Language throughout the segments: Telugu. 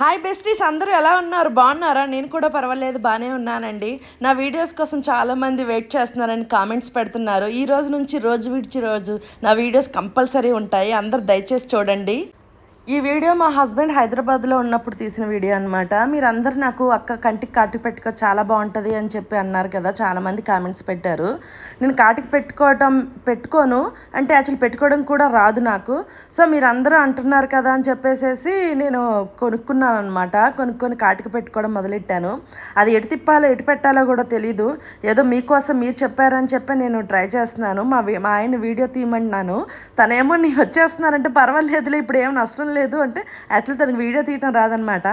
హాయ్ బెస్టీస్ అందరూ ఎలా ఉన్నారు? బాగున్నారా? నేను కూడా పర్వాలేదు బాగానే ఉన్నానండి. నా వీడియోస్ కోసం చాలామంది వెయిట్ చేస్తున్నారని కామెంట్స్ పెడుతున్నారు. ఈ రోజు నుంచి రోజు విడిచి రోజు నా వీడియోస్ కంపల్సరీ ఉంటాయి. అందరు దయచేసి చూడండి. ఈ వీడియో మా హస్బెండ్ హైదరాబాద్లో ఉన్నప్పుడు తీసిన వీడియో అనమాట మీరందరూ నాకు అక్క కంటికి కాటికి పెట్టుకో చాలా బాగుంటుంది అని చెప్పి అన్నారు కదా చాలామంది కామెంట్స్ పెట్టారు. నేను కాటికి పెట్టుకోవటం పెట్టుకోను అంటే యాక్చువల్ పెట్టుకోవడం కూడా రాదు నాకు. సో మీరందరూ అంటున్నారు కదా అని చెప్పేసేసి నేను కొనుక్కున్నాను అనమాట కొనుక్కొని కాటికి పెట్టుకోవడం మొదలెట్టాను. అది ఎటు తిప్పాలో ఎటు పెట్టాలో కూడా తెలీదు. ఏదో మీకోసం మీరు చెప్పారని చెప్పి నేను ట్రై చేస్తున్నాను. మా మా ఆయన వీడియో తీయమన్నాను. తనేమో నీ వచ్చేస్తున్నారంటే పర్వాలేదులే ఇప్పుడు ఏం నష్టం లేదు అంటే యాక్చువల్లీ తనకు వీడియో తీయటం రాదనమాట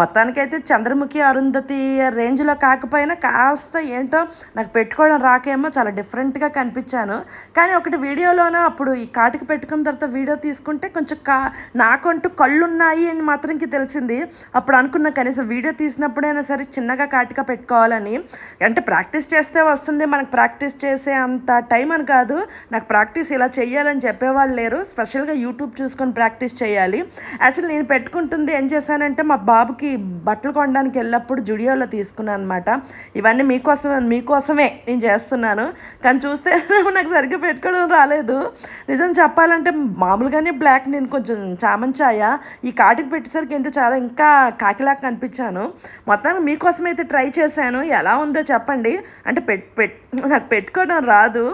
మొత్తానికైతే చంద్రముఖి అరుంధతి రేంజ్లో కాకపోయినా కాస్త ఏంటో నాకు పెట్టుకోవడం రాకేమో చాలా డిఫరెంట్గా కనిపించాను. కానీ ఒకటి వీడియోలోనో అప్పుడు ఈ కాటికి పెట్టుకున్న తర్వాత వీడియో తీసుకుంటే కొంచెం కా నాకంటూ కళ్ళు ఉన్నాయి అని మాత్రంకి తెలిసింది. అప్పుడు అనుకున్నా కనీసం వీడియో తీసినప్పుడైనా సరే చిన్నగా కాటిక పెట్టుకోవాలని. అంటే ప్రాక్టీస్ చేస్తే వస్తుంది మనకు ప్రాక్టీస్ చేసే అంత టైం అని కాదు. నాకు ప్రాక్టీస్ ఇలా చేయాలని చెప్పేవాళ్ళు లేరు. స్పెషల్గా యూట్యూబ్ చూసుకొని ప్రాక్టీస్ చేయాలి. యాక్చువల్లీ నేను పెట్టుకుంటుంది ఏం చేశానంటే మా బాబుకి బట్టలు కొనడానికి వెళ్ళినప్పుడు జుడియోలో తీసుకున్నాను అనమాట ఇవన్నీ మీకోసం మీకోసమే నేను చేస్తున్నాను. కానీ చూస్తే నాకు సరిగ్గా పెట్టుకోవడం రాలేదు. నిజం చెప్పాలంటే మామూలుగానే బ్లాక్ నేను కొంచెం చామంచాయ. ఈ కాటికి పెట్టేసరికి ఏంటో చాలా ఇంకా కాకిలాగా కనిపించాను. మొత్తానికి మీకోసమైతే ట్రై చేశాను. ఎలా ఉందో చెప్పండి. అంటే పెట్ పెట్ నాకు పెట్టుకోవడం రాదు.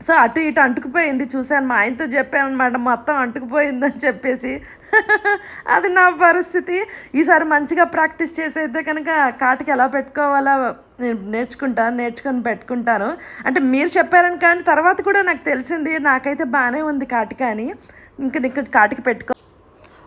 సో అటు ఇటు అంటుకుపోయింది చూశాను. మా ఆయనతో చెప్పాను అనమాట మొత్తం అంటుకుపోయిందని చెప్పేసి. అది నా పరిస్థితి. ఈసారి మంచిగా ప్రాక్టీస్ చేసేస్తే కనుక కాటికి ఎలా పెట్టుకోవాలా నేను నేర్చుకుంటాను నేర్చుకొని పెట్టుకుంటాను. అంటే మీరు చెప్పారని కానీ తర్వాత కూడా నాకు తెలిసింది నాకైతే బాగానే ఉంది కాటిక అని. ఇంక నీకు కాటికి పెట్టుకో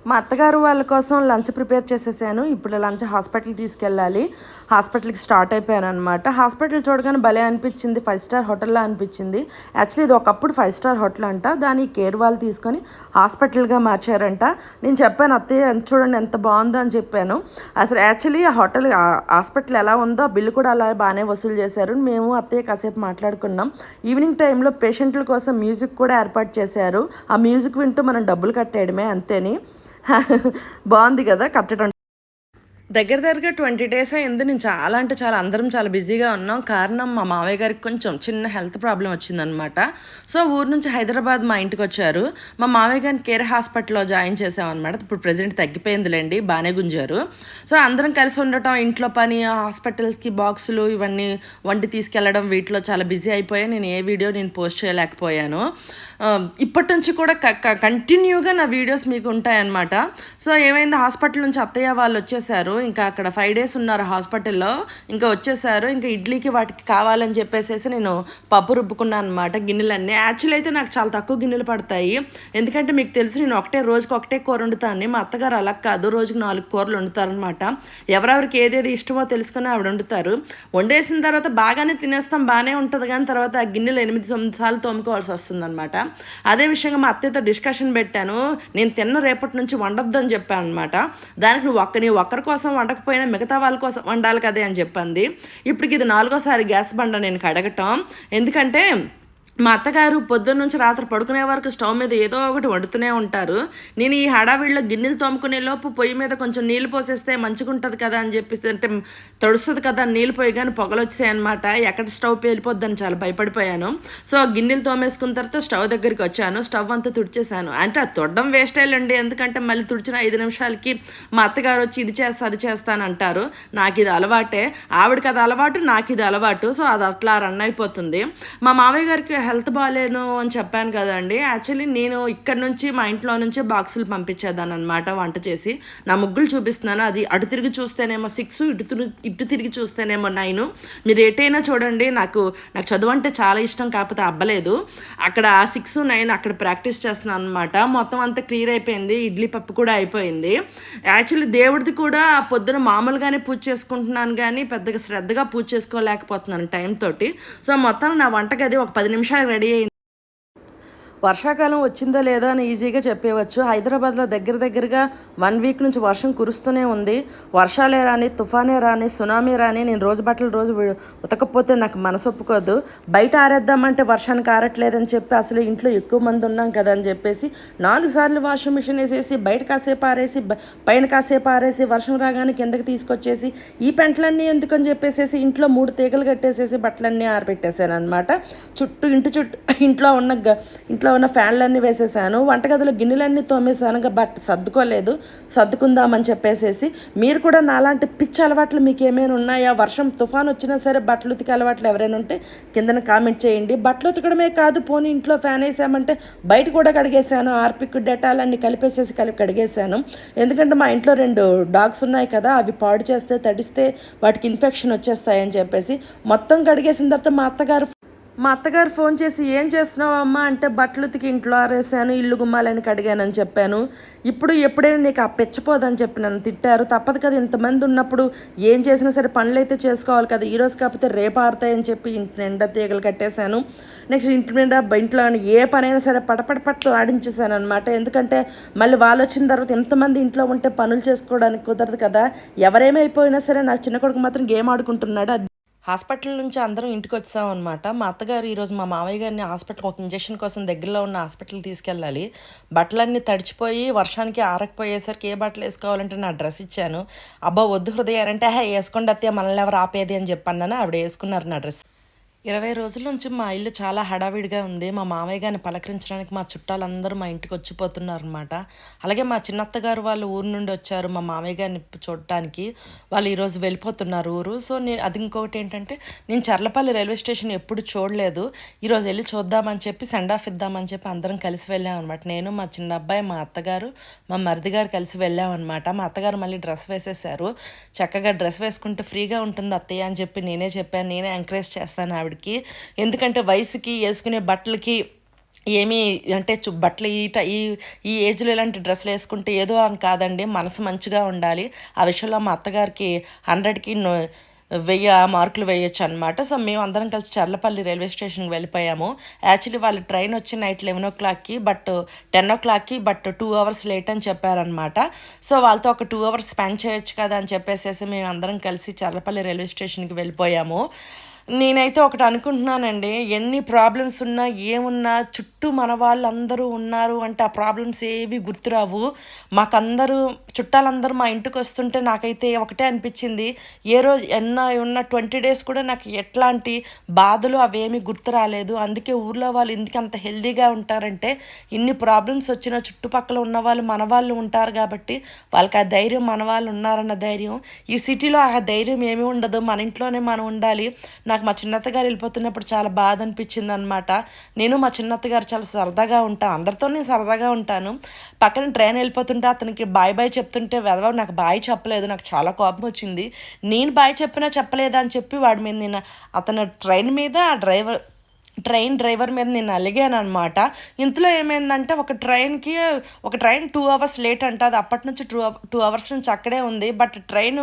మా అత్తగారు వాళ్ళ కోసం లంచ్ ప్రిపేర్ చేసేసాను. ఇప్పుడు లంచ్ హాస్పిటల్ తీసుకెళ్ళాలి. హాస్పిటల్కి స్టార్ట్ అయిపోయాను అనమాట హాస్పిటల్ చూడగానే భలే అనిపించింది. ఫైవ్ స్టార్ హోటల్లా అనిపించింది. యాక్చువల్లీ ఇది ఒకప్పుడు ఫైవ్ స్టార్ హోటల్ అంట. దాని కేర్ వాళ్ళు తీసుకొని హాస్పిటల్గా మార్చారంట. నేను చెప్పాను అత్తయ్య చూడండి ఎంత బాగుందో అని చెప్పాను. అసలు యాక్చువల్లీ ఆ హోటల్ హాస్పిటల్ ఎలా ఉందో బిల్లు కూడా అలా బాగానే వసూలు చేశారు. మేము అత్తయ్య కాసేపు మాట్లాడుకున్నాం. ఈవినింగ్ టైంలో పేషెంట్ల కోసం మ్యూజిక్ కూడా ఏర్పాటు చేశారు. ఆ మ్యూజిక్ వింటూ మనం డబ్బులు కట్టేయడమే అంతేని. బాగుంది కదా కట్టడం దగ్గర దగ్గరగా ట్వంటీ డేస్ అయింది. నేను చాలా అంటే చాలా అందరం చాలా బిజీగా ఉన్నాం. కారణం మా మావయ్య గారికి కొంచెం చిన్న హెల్త్ ప్రాబ్లం వచ్చిందనమాట సో ఊరు నుంచి హైదరాబాద్ మా ఇంటికి వచ్చారు. మా మావయ్య గారిని కేర్ హాస్పిటల్లో జాయిన్ చేసామన్నమాట ఇప్పుడు ప్రెసెంట్ తగ్గిపోయిందిలేండి బాగానే గుంజారు. సో అందరం కలిసి ఉండటం ఇంట్లో పని హాస్పిటల్స్కి బాక్సులు ఇవన్నీ వండి తీసుకెళ్ళడం వీటిలో చాలా బిజీ అయిపోయాయి నేను ఏ వీడియో నేను పోస్ట్ చేయలేకపోయాను. ఇప్పటి నుంచి కూడా కంటిన్యూగా నా వీడియోస్ మీకు ఉంటాయన్నమాట. సో ఏమైంది హాస్పిటల్ నుంచి అత్తయ్య వాళ్ళు వచ్చేసారు. ఇంకా అక్కడ ఫైవ్ డేస్ ఉన్నారు హాస్పిటల్లో ఇంకా వచ్చేసారు. ఇంకా ఇడ్లీకి వాటికి కావాలని చెప్పేసేసి నేను పప్పు రుబ్బుకున్నాను అనమాట గిన్నెలన్నీ. యాక్చువల్ అయితే నాకు చాలా తక్కువ గిన్నెలు పడతాయి. ఎందుకంటే మీకు తెలిసి నేను ఒకటే రోజుకి ఒకటే కూర వండుతాను మా అత్తగారు అలా కాదు. రోజుకి నాలుగు కూరలు వండుతారనమాట ఎవరెవరికి ఏదేది ఇష్టమో తెలుసుకొని ఆవిడ వండుతారు. వండేసిన తర్వాత బాగానే తినేస్తాం బాగానే ఉంటుంది. కానీ తర్వాత ఆ గిన్నెలు ఎనిమిది తొమ్మిది సార్లు తోముకోవాల్సి వస్తుందన్నమాట. అదే విషయంగా మా అత్తయ్యతో డిస్కషన్ పెట్టాను. నేను తిన్న రేపటి నుంచి వండొద్దు అని చెప్పాను అనమాట దానికి నువ్వు ఒక్క నీ ఒక్కరి కోసం వండకపోయినా మిగతా వాళ్ళ కోసం వండాలి కదే అని చెప్పింది. ఇప్పటికి ఇది నాలుగోసారి గ్యాస్ బండ నేను కడగటం. ఎందుకంటే మా అత్తగారు పొద్దున్న నుంచి రాత్రి పడుకునే వరకు స్టవ్ మీద ఏదో ఒకటి వండుతూనే ఉంటారు. నేను ఈ హడావిడిలో గిన్నెలు తోముకునే లోపు పొయ్యి మీద కొంచెం నీళ్ళు పోసేస్తే మంచిగుంటుంది కదా అని చెప్పేసి అంటే తడుస్తుంది కదా నీళ్ళు పోయి కానీ పొగలు వచ్చాయి అనమాట ఎక్కడ స్టవ్ పేలిపోద్దని చాలా భయపడిపోయాను. సో గిన్నెలు తోమేసుకున్న తర్వాత స్టవ్ దగ్గరికి వచ్చాను. స్టవ్ అంతా తుడిచేశాను. అంటే అది తొడడం వేస్ట్ అయ్యండి ఎందుకంటే మళ్ళీ తుడిచిన ఐదు నిమిషాలకి మా అత్తగారు వచ్చి ఇది చేస్తా అది చేస్తాను అంటారు. నాకు ఇది అలవాటే. ఆవిడకి అది అలవాటు నాకు ఇది అలవాటు. సో అది అట్లా రన్ అయిపోతుంది. మా మామయ్య గారికి హెల్త్ బాగాలేను అని చెప్పాను కదండి. యాక్చువల్లీ నేను ఇక్కడ నుంచి మా ఇంట్లో నుంచి బాక్సులు పంపించేదాన్ని అనమాట వంట చేసి. నా ముగ్గులు చూపిస్తున్నాను. అది అటు తిరిగి చూస్తేనేమో సిక్స్ ఇటు తిరిగి ఇటు తిరిగి చూస్తేనేమో నైన్ మీరు ఎటైనా చూడండి నాకు నాకు చదువు అంటే చాలా ఇష్టం కాకపోతే అబ్బలేదు. అక్కడ సిక్స్ నైన్ అక్కడ ప్రాక్టీస్ చేస్తున్నాను అనమాట మొత్తం అంతా క్లియర్ అయిపోయింది. ఇడ్లీ పప్పు కూడా అయిపోయింది. యాక్చువల్లీ దేవుడిది కూడా పొద్దున మామూలుగానే పూజ చేసుకుంటున్నాను కానీ పెద్దగా శ్రద్ధగా పూజ చేసుకోలేకపోతున్నాను టైం తోటి. సో మొత్తం నా వంటగది ఒక పది నిమిషాలు రెడీ అయింది వర్షాకాలం వచ్చిందో లేదో అని ఈజీగా చెప్పేవచ్చు హైదరాబాద్లో దగ్గర దగ్గరగా వన్ వీక్ నుంచి వర్షం కురుస్తూనే ఉంది. వర్షాలే రాని తుఫానే రాని సునామీ రాని నేను రోజు బట్టలు రోజు ఉతకపోతే నాకు మనసు ఒప్పుకోదు. బయట ఆరేద్దామంటే వర్షానికి ఆరట్లేదని చెప్పి అసలు ఇంట్లో ఎక్కువ మంది ఉన్నాం కదా అని చెప్పేసి నాలుగు సార్లు వాషింగ్ మిషన్ వేసేసి బయట కాసేపు ఆరేసి పైన కాసేపు ఆరేసి వర్షం రాగానే కిందకి తీసుకొచ్చేసి ఈ పెంటలన్నీ ఎందుకని చెప్పేసేసి ఇంట్లో మూడు తీగలు కట్టేసేసి బట్టలన్నీ ఆరబెట్టేశాను అనమాట చుట్టూ ఇంటి చుట్టూ ఇంట్లో ఉన్న ఇంట్లో ఇంట్లో ఉన్న ఫ్యాన్లన్నీ వేసేసాను వంటగదిలో గిన్నెలన్నీ తోమేసాను బట్ సర్దుకోలేదు సర్దుకుందామని చెప్పేసేసి. మీరు కూడా నాలాంటి పిచ్చి అలవాట్లు మీకు ఏమైనా ఉన్నాయా? వర్షం తుఫాన్ వచ్చినా సరే బట్టలు ఉతికే అలవాట్లు ఎవరైనా ఉంటే కిందన కామెంట్ చేయండి. బట్టలు ఉతకడమే కాదు పోనీ ఇంట్లో ఫ్యాన్ వేసామంటే బయట కూడా కడిగేసాను ఆర్పిక్ డెటాల్ అన్ని కలిపేసేసి కలిపి కడిగేసాను. ఎందుకంటే మా ఇంట్లో రెండు డాగ్స్ ఉన్నాయి కదా అవి పాడు చేస్తే తడిస్తే వాటికి ఇన్ఫెక్షన్ వచ్చేస్తాయని చెప్పేసి. మొత్తం కడిగేసిన తర్వాత మా అత్తగారు మా అత్తగారు ఫోన్ చేసి ఏం చేస్తున్నావు అమ్మా? అంటే బట్టలు ఉతికి ఇంట్లో ఆరేసాను ఇల్లు గుమ్మాలని కడిగానని చెప్పాను. ఇప్పుడు ఎప్పుడైనా నీకు ఆ పెచ్చపోదని చెప్పి నన్ను తిట్టారు. తప్పదు కదా ఇంతమంది ఉన్నప్పుడు ఏం చేసినా సరే పనులు అయితే చేసుకోవాలి కదా. ఈరోజు కాకపోతే రేపు ఆరుతాయని చెప్పి ఇంటి నిండా తీగలు కట్టేశాను. నెక్స్ట్ ఇంటి నిండా ఇంట్లో ఏ పనైనా సరే పటపట పట్టు అనమాట ఎందుకంటే మళ్ళీ వాళ్ళు వచ్చిన తర్వాత ఎంతమంది ఇంట్లో ఉంటే పనులు చేసుకోవడానికి కుదరదు కదా. ఎవరేమైపోయినా సరే నా చిన్న కొడుకు మాత్రం గేమ్ ఆడుకుంటున్నాడు. అది హాస్పిటల్ నుంచి అందరం ఇంటికి వచ్చాం అనమాట మా అత్తగారు ఈరోజు మా మావయ్య గారిని హాస్పిటల్ ఒక ఇంజెక్షన్ కోసం దగ్గరలో ఉన్న హాస్పిటల్ తీసుకెళ్ళాలి. బట్టలన్నీ తడిచిపోయి వర్షానికి ఆరకపోయేసరికి ఏ బట్టలు వేసుకోవాలంటే నా డ్రెస్ ఇచ్చాను. అబ్బా వద్దు హృదయారంటే హే వేసుకోండి అత్తయ్య మనల్ని ఎవరు ఆపేది అని చెప్పన్నాను. ఆవిడ వేసుకున్నారు నా డ్రెస్. ఇరవై రోజుల నుంచి మా ఇల్లు చాలా హడావిడిగా ఉంది. మా మామయ్య గారిని పలకరించడానికి మా చుట్టాలందరూ మా ఇంటికి వచ్చిపోతున్నారు అనమాట అలాగే మా చిన్నత్తగారు వాళ్ళు ఊరు నుండి వచ్చారు మా మామయ్య గారిని చూడటానికి వాళ్ళు ఈరోజు వెళ్ళిపోతున్నారు ఊరు. సో నేను అది ఇంకొకటి ఏంటంటే నేను చర్లపల్లి రైల్వే స్టేషన్ ఎప్పుడు చూడలేదు. ఈరోజు వెళ్ళి చూద్దామని చెప్పి సెండ్ ఆఫ్ ఇద్దామని చెప్పి అందరం కలిసి వెళ్ళాం అనమాట నేను మా చిన్న అబ్బాయి మా అత్తగారు మా మరిది గారు కలిసి వెళ్ళాం అనమాట మా అత్తగారు మళ్ళీ డ్రెస్ వేసేసారు. చక్కగా డ్రెస్ వేసుకుంటే ఫ్రీగా ఉంటుంది అత్తయ్య అని చెప్పి నేనే చెప్పాను. నేనే ఎంకరేజ్ చేస్తాను ఆవిడకి ఎందుకంటే వయసుకి వేసుకునే బట్టలకి ఏమీ అంటే చు బట్టలు ఈ ఈ ఈ ఏజ్లో ఇలాంటి డ్రెస్సులు వేసుకుంటే ఏదో అని కాదండి మనసు మంచిగా ఉండాలి. ఆ విషయంలో మా అత్తగారికి హండ్రెడ్కి వెయ్యి మార్కులు వేయొచ్చు అనమాట సో మేము అందరం కలిసి చర్లపల్లి రైల్వే స్టేషన్కి వెళ్ళిపోయాము. యాక్చువల్లీ వాళ్ళ ట్రైన్ వచ్చి నైట్ లెవెన్ ఓ క్లాక్కి బట్ టెన్ ఓ క్లాక్కి బట్ టూ అవర్స్ లేట్ అని చెప్పారనమాట సో వాళ్ళతో ఒక టూ అవర్స్ స్పెండ్ చేయొచ్చు కదా అని చెప్పేసేసి మేము అందరం కలిసి చర్లపల్లి రైల్వే స్టేషన్కి వెళ్ళిపోయాము. నేనైతే ఒకటి అనుకుంటున్నానండి ఎన్ని ప్రాబ్లమ్స్ ఉన్నా ఏమున్నా చుట్టూ మన వాళ్ళందరూ ఉన్నారు అంటే ఆ ప్రాబ్లమ్స్ ఏవి గుర్తురావు. మాకందరూ చుట్టాలందరూ మా ఇంటికి వస్తుంటే నాకైతే ఒకటే అనిపించింది. ఏ రోజు ఎన్న ఉన్న ట్వంటీ డేస్ కూడా నాకు ఎట్లాంటి బాధలు అవేమీ గుర్తు రాలేదు. అందుకే ఊర్లో వాళ్ళు ఎందుకు అంత హెల్దీగా ఉంటారంటే ఇన్ని ప్రాబ్లమ్స్ వచ్చిన చుట్టుపక్కల ఉన్న వాళ్ళు మన వాళ్ళు ఉంటారు కాబట్టి వాళ్ళకి ఆ ధైర్యం మన వాళ్ళు ఉన్నారన్న ధైర్యం. ఈ సిటీలో ఆ ధైర్యం ఏమీ ఉండదు. మన ఇంట్లోనే మనం ఉండాలి. నాకు నాకు మా చిన్నత్త గారు వెళ్ళిపోతున్నప్పుడు చాలా బాధ అనిపించింది అనమాట నేను మా చిన్నత్త గారు చాలా సరదాగా ఉంటాను అందరితో నేను సరదాగా ఉంటాను. పక్కన ట్రైన్ వెళ్ళిపోతుంటే అతనికి బాయ్ బాయ్ చెప్తుంటే వెదవ నాకు బాయ్ చెప్పలేదు నాకు చాలా కోపం వచ్చింది. నేను బాయ్ చెప్పినా చెప్పలేదా? అని చెప్పి వాడి మీద నేను అతను ట్రైన్ మీద ఆ డ్రైవర్ ట్రైన్ డ్రైవర్ మీద నేను అలిగాను అనమాట ఇంతలో ఏమైందంటే ఒక ట్రైన్కి ఒక ట్రైన్ టూ అవర్స్ లేట్ అంట. అది అప్పటి నుంచి టూ టూ అవర్స్ నుంచి అక్కడే ఉంది. బట్ ట్రైన్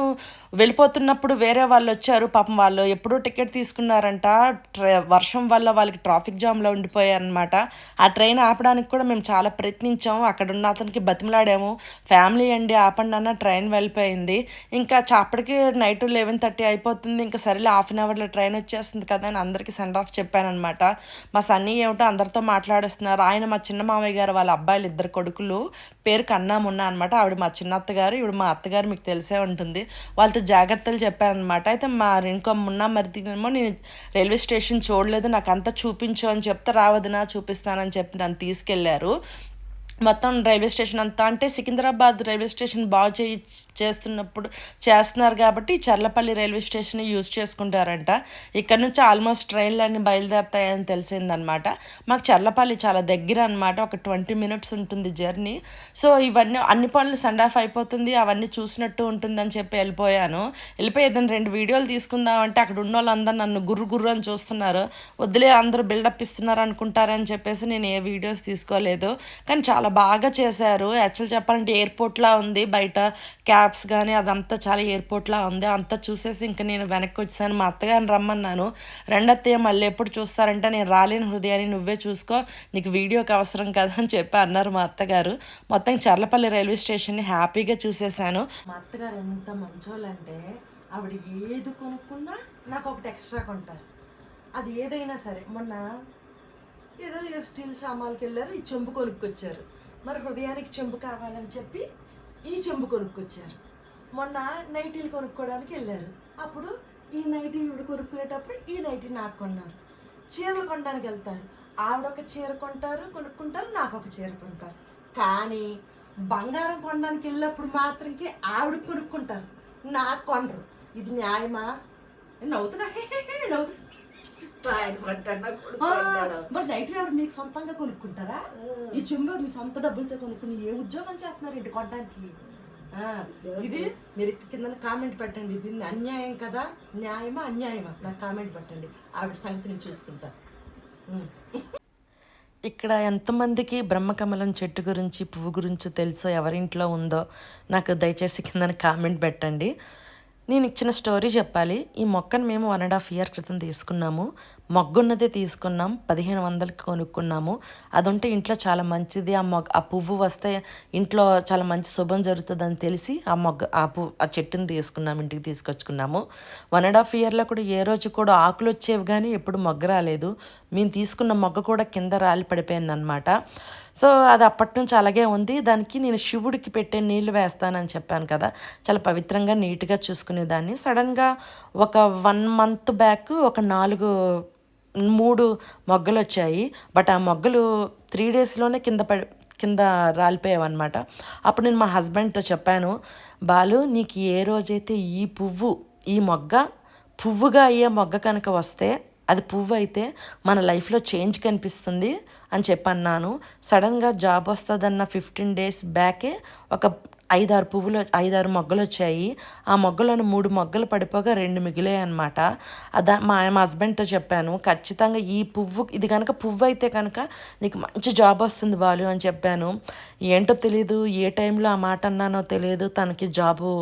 వెళ్ళిపోతున్నప్పుడు వేరే వాళ్ళు వచ్చారు. పాపం వాళ్ళు ఎప్పుడూ టికెట్ తీసుకున్నారంట. వర్షం వల్ల వాళ్ళకి ట్రాఫిక్ జామ్లో ఉండిపోయారనమాట ఆ ట్రైన్ ఆపడానికి కూడా మేము చాలా ప్రయత్నించాము. అక్కడ ఉన్న అతనికి బతిమలాడాము. ఫ్యామిలీ అండి ఆపండి అన్న ట్రైన్ వెళ్ళిపోయింది. ఇంకా అప్పటికి నైట్ లెవెన్ థర్టీ అయిపోతుంది. ఇంకా సరేలే హాఫ్ అన్ అవర్లో ట్రైన్ వచ్చేస్తుంది కదా అని అందరికీ సెండ్ ఆఫ్ చెప్పానమాట మా సన్నీ ఏమిటో అందరితో మాట్లాడేస్తున్నారు. ఆయన మా చిన్న మామయ్య గారు వాళ్ళ అబ్బాయిలు ఇద్దరు కొడుకులు. పేరు కన్నా ఉన్న అనమాట ఆవిడ మా చిన్న అత్తగారు ఇప్పుడు మా అత్తగారు మీకు తెలిసే ఉంటుంది. వాళ్ళతో జాగ్రత్తలు చెప్పారనమాట అయితే మా ఇంకో మున్నా మరిదినేమో నేను రైల్వే స్టేషన్ చూడలేదు. నాకు అంతా చూపించు అని చెప్తే రావదునా చూపిస్తానని చెప్పి నన్ను తీసుకెళ్ళారు. మొత్తం రైల్వే స్టేషన్ అంతా అంటే సికింద్రాబాద్ రైల్వే స్టేషన్ బాగు చేయి చేస్తున్నప్పుడు చేస్తున్నారు కాబట్టి చర్లపల్లి రైల్వే స్టేషన్ యూజ్ చేసుకుంటారంట. ఇక్కడ నుంచి ఆల్మోస్ట్ ట్రైన్లు అన్ని బయలుదేరుతాయని తెలిసిందనమాట. మాకు చర్లపల్లి చాలా దగ్గర అనమాట ఒక ట్వంటీ మినిట్స్ ఉంటుంది జర్నీ. సో ఇవన్నీ అన్ని పనులు సెండ్ ఆఫ్ అయిపోతుంది. అవన్నీ చూసినట్టు ఉంటుందని చెప్పి వెళ్ళిపోయాను. వెళ్ళిపోయి ఏదైనా రెండు వీడియోలు తీసుకుందాం అంటే అక్కడ ఉన్న వాళ్ళందరూ నన్ను గుర్రు గుర్రు అని చూస్తున్నారు. వదిలే అందరూ బిల్డప్ ఇస్తున్నారు అనుకుంటారని చెప్పేసి నేను ఏ వీడియోస్ తీసుకోలేదు. కానీ చాలా చాలా బాగా చేశారు. యాక్చువల్ చెప్పాలంటే ఎయిర్పోర్ట్లా ఉంది. బయట క్యాబ్స్ కానీ అదంతా చాలా ఎయిర్పోర్ట్లా ఉంది. అంతా చూసేసి ఇంకా నేను వెనక్కి వచ్చాను మా అత్తగారిని రమ్మన్నాను. రెండత్తయ్య మళ్ళీ ఎప్పుడు చూస్తారంటే నేను రాలేని హృదయాన్ని నువ్వే చూసుకో. నీకు వీడియోకి అవసరం కదా అని చెప్పి అన్నారు మా అత్తగారు. మొత్తం చర్లపల్లి రైల్వే స్టేషన్ని హ్యాపీగా చూసేసాను. మా అత్తగారు ఎంత మంచోళ్ళంటే ఆవిడ ఏది కొనుక్కున్నా నాకు ఒకటి ఎక్స్ట్రా కొంటారు. అది ఏదైనా సరే. మొన్న ఏదో స్టీల్ సామాన్కి వెళ్ళారు ఈ చెంబు కొనుక్కొచ్చారు. మరి హృదయానికి చెంబు కావాలని చెప్పి ఈ చెంబు కొనుక్కొచ్చారు. మొన్న నైటీలు కొనుక్కోవడానికి వెళ్ళారు. అప్పుడు ఈ నైటీ ఇవిడు కొనుక్కునేటప్పుడు ఈ నైటీ నాకు కొన్నారు. చీరలు కొనడానికి వెళ్తారు. ఆవిడ ఒక చీర కొంటారు కొనుక్కుంటారు నాకు ఒక చీర కొంటారు. కానీ బంగారం కొనడానికి వెళ్ళినప్పుడు మాత్రంకి ఆవిడ కొనుక్కుంటారు. నాకు కొనరు. ఇది న్యాయమా? నవ్వుతున్నా. నవ్వుతున్నా. మరి నైట్ మీకు సొంతంగా కొనుక్కుంటారా? ఈ చెంబు మీ సొంత డబ్బులతో కొనుక్కుని ఏ ఉద్యోగం చేస్తున్నారు ఇంటి కొనడానికి? ఆ, ఇది మీరు కింద కామెంట్ పెట్టండి. ఇది అన్యాయం కదా? న్యాయమా అన్యాయమా? నాకు కామెంట్ పెట్టండి. ఆవిడ సంగతి నేను చూసుకుంటా. ఇక్కడ ఎంతమందికి బ్రహ్మకమలం చెట్టు గురించి పువ్వు గురించి తెలుసో ఎవరింట్లో ఉందో నాకు దయచేసి కింద కామెంట్ పెట్టండి. నేను ఇచ్చిన స్టోరీ చెప్పాలి. ఈ మొక్కను మేము వన్ అండ్ హాఫ్ ఇయర్ క్రితం తీసుకున్నాము. మొగ్గున్నదే తీసుకున్నాం. పదిహేను వందలకి కొనుక్కున్నాము. అది ఉంటే ఇంట్లో చాలా మంచిది. ఆ మొగ్గ ఆ పువ్వు వస్తే ఇంట్లో చాలా మంచి శుభం జరుగుతుందని తెలిసి ఆ మొగ్గ ఆ పువ్వు ఆ చెట్టుని తీసుకున్నాము. ఇంటికి తీసుకొచ్చుకున్నాము. వన్ అండ్ హాఫ్ ఇయర్లో కూడా ఏ రోజు కూడా ఆకులు వచ్చేవి కానీ ఎప్పుడు మొగ్గ రాలేదు. మేము తీసుకున్న మొగ్గ కూడా కింద రాలి పడిపోయింది అనమాట సో అది అప్పటి నుంచి అలాగే ఉంది. దానికి నేను శివుడికి పెట్టే నీళ్ళు వేస్తానని చెప్పాను కదా. చాలా పవిత్రంగా నీట్గా చూసుకునేదాన్ని. సడన్గా ఒక వన్ మంత్ బ్యాక్ ఒక నాలుగు మూడు మొగ్గలు వచ్చాయి. బట్ ఆ మొగ్గలు త్రీ డేస్లోనే కింద పడి కింద రాలిపోయావన్నమాట. అప్పుడు నేను మా హస్బెండ్తో చెప్పాను బాలు నీకు ఏ రోజైతే ఈ పువ్వు ఈ మొగ్గ పువ్వుగా అయ్యే మొగ్గ కనుక వస్తే అది పువ్వు అయితే మన లైఫ్లో చేంజ్ కనిపిస్తుంది అని చెప్పన్నాను. సడన్గా జాబ్ వస్తుందన్న ఫిఫ్టీన్ డేస్ బ్యాకే ఒక ఐదారు పువ్వులు ఐదారు మొగ్గలు వచ్చాయి ఆ మొగ్గలను మూడు మొగ్గలు పడిపోగా రెండు మిగిలాయి అనమాట అదా మా మా హస్బెండ్తో చెప్పాను ఖచ్చితంగా ఈ పువ్వు ఇది కనుక పువ్వు అయితే కనుక నీకు మంచి జాబ్ వస్తుంది బాలు అని చెప్పాను. ఏంటో తెలీదు ఏ టైంలో ఆ మాట అన్నానో తెలియదు తనకి జాబు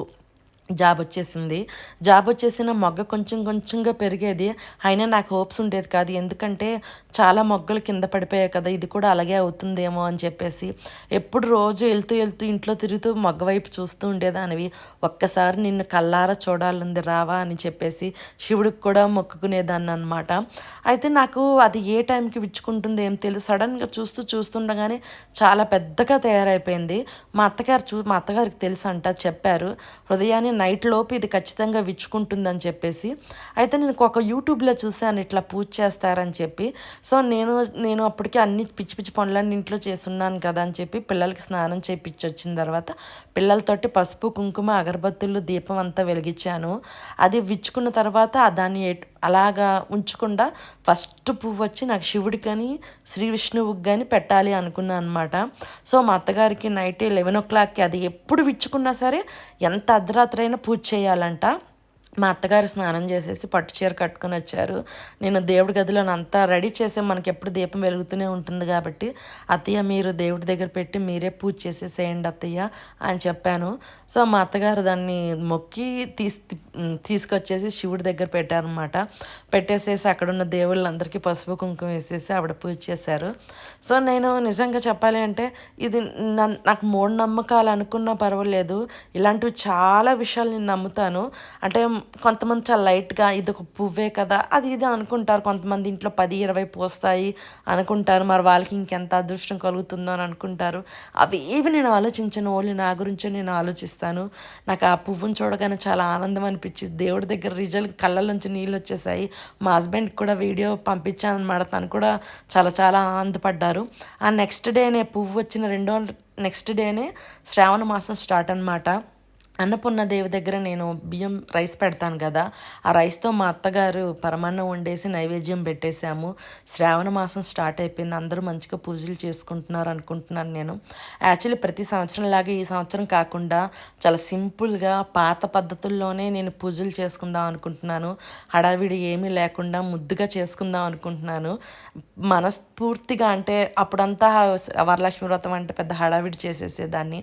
జాబ్ వచ్చేసింది. జాబ్ వచ్చేసిన మొగ్గ కొంచెం కొంచెంగా పెరిగేది. అయినా నాకు హోప్స్ ఉండేది కాదు. ఎందుకంటే చాలా మొగ్గలు కింద పడిపోయాయి కదా ఇది కూడా అలాగే అవుతుందేమో అని చెప్పేసి ఎప్పుడు రోజు వెళ్తూ వెళ్తూ ఇంట్లో తిరుగుతూ మొగ్గ వైపు చూస్తూ ఉండేదానివి. ఒక్కసారి నిన్ను కల్లారా చూడాలంది రావా అని చెప్పేసి శివుడికి కూడా మొక్కుకునేదాన్ని అనమాట అయితే నాకు అది ఏ టైంకి విచ్చుకుంటుంది ఏం తెలియదు సడన్గా చూస్తూ చూస్తుండగానే చాలా పెద్దగా తయారైపోయింది. మా అత్తగారు చూ మా అత్తగారికి తెలుసు అంట చెప్పారు. హృదయాన్ని నైట్ లోపు ఇది ఖచ్చితంగా విచ్చుకుంటుందని చెప్పేసి అయితే నేను ఒక యూట్యూబ్లో చూశాను ఇట్లా పూజ చేస్తారని చెప్పి. సో నేను నేను అప్పటికి అన్ని పిచ్చి పిచ్చి పనులన్నీ ఇంట్లో చేస్తున్నాను కదా అని చెప్పి పిల్లలకి స్నానం చేయించి వచ్చిన తర్వాత పిల్లలతోటి పసుపు కుంకుమ అగరబత్తులు దీపం అంతా వెలిగించాను. అది విచ్చుకున్న తర్వాత దాన్ని అలాగా ఉంచకుండా ఫస్ట్ పువ్వు వచ్చి నాకు శివుడికి కానీ శ్రీ విష్ణువుకి కానీ పెట్టాలి అనుకున్నాను అనమాట సో మా అత్తగారికి నైట్ లెవెన్ ఓ క్లాక్కి అది ఎప్పుడు విచ్చుకున్నా సరే ఎంత అర్ధరాత్రి అయినా పూజ చేయాలంట. మా అత్తగారు స్నానం చేసేసి పట్టు చీర కట్టుకొని వచ్చారు. నేను దేవుడి గదిలో అంతా రెడీ చేసే మనకి ఎప్పుడు దీపం వెలుగుతూనే ఉంటుంది కాబట్టి అత్తయ్య మీరు దేవుడి దగ్గర పెట్టి మీరే పూజ చేసేసేయండి అత్తయ్య అని చెప్పాను. సో మా అత్తగారు దాన్ని మొక్కి తీసి తీసుకొచ్చేసి శివుడి దగ్గర పెట్టారనమాట పెట్టేసేసి అక్కడున్న దేవుళ్ళందరికీ పసుపు కుంకుమ వేసేసి ఆవిడ పూజ చేశారు. సో నేను నిజంగా చెప్పాలి అంటే ఇది నన్- నాకు మూఢనమ్మకాలు అనుకున్నా పర్వాలేదు. ఇలాంటివి చాలా విషయాలు నేను నమ్ముతాను. అంటే కొంతమంది చాలా లైట్గా ఇది ఒక పువ్వే కదా అది ఇది అనుకుంటారు. కొంతమంది ఇంట్లో పది ఇరవై పోస్తాయి అనుకుంటారు. మరి వాళ్ళకి ఇంకెంత అదృష్టం కలుగుతుందో అని అనుకుంటారు. అవి ఏవి నేను ఆలోచించను. ఓన్లీ నా గురించే నేను ఆలోచిస్తాను. నాకు ఆ పువ్వును చూడగానే చాలా ఆనందం అనిపించింది దేవుడి దగ్గర రిజల్ట్ కళ్ళలోంచి నీళ్ళు వచ్చేసాయి. మా హస్బెండ్కి కూడా వీడియో పంపించాను అనమాట తను కూడా చాలా చాలా ఆనందపడ్డారు. ఆ నెక్స్ట్ డేనే పువ్వు వచ్చిన రెండో నెక్స్ట్ డేనే శ్రావణ మాసం స్టార్ట్ అనమాట అన్నపూర్ణ దేవి దగ్గర నేను బియ్యం రైస్ పెడతాను కదా ఆ రైస్తో మా అత్తగారు పరమాన్నం వండేసి నైవేద్యం పెట్టేశాము. శ్రావణ మాసం స్టార్ట్ అయిపోయింది అందరూ మంచిగా పూజలు చేసుకుంటున్నారు అనుకుంటున్నాను నేను. యాక్చువల్లీ ప్రతి సంవత్సరం లాగా ఈ సంవత్సరం కాకుండా చాలా సింపుల్గా పాత పద్ధతుల్లోనే నేను పూజలు చేసుకుందాం అనుకుంటున్నాను. హడావిడి ఏమీ లేకుండా ముద్దుగా చేసుకుందాం అనుకుంటున్నాను. మనస్ఫూర్తిగా అంటే అప్పుడంతా వరలక్ష్మి వ్రతం అంటే పెద్ద హడావిడి చేసేసేదాన్ని.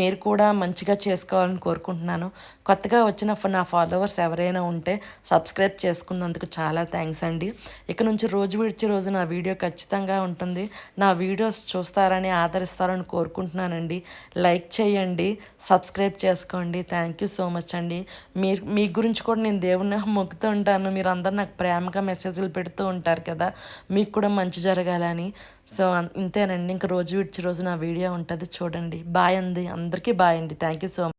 మీరు కూడా మంచిగా చేసుకోవాలనుకుంటున్నాను కోరుకుంటున్నాను. కొత్తగా వచ్చిన నా ఫాలోవర్స్ ఎవరైనా ఉంటే సబ్స్క్రైబ్ చేసుకున్నందుకు చాలా థ్యాంక్స్ అండి. ఇక నుంచి రోజు విడిచి రోజు నా వీడియో ఖచ్చితంగా ఉంటుంది. నా వీడియోస్ చూస్తారని ఆదరిస్తారని కోరుకుంటున్నానండి. లైక్ చేయండి సబ్స్క్రైబ్ చేసుకోండి. థ్యాంక్ యూ సో మచ్ అండి. మీరు మీ గురించి కూడా నేను దేవుని మొక్కుతూ ఉంటాను. మీరు అందరు నాకు ప్రేమగా మెసేజ్లు పెడుతూ ఉంటారు కదా. మీకు కూడా మంచి జరగాలని. సో ఇంతేనండి. ఇంకా రోజు విడిచి రోజు నా వీడియో ఉంటుంది. చూడండి. బాయ్ అంది అందరికీ బాయ్ అండి. Thank you so much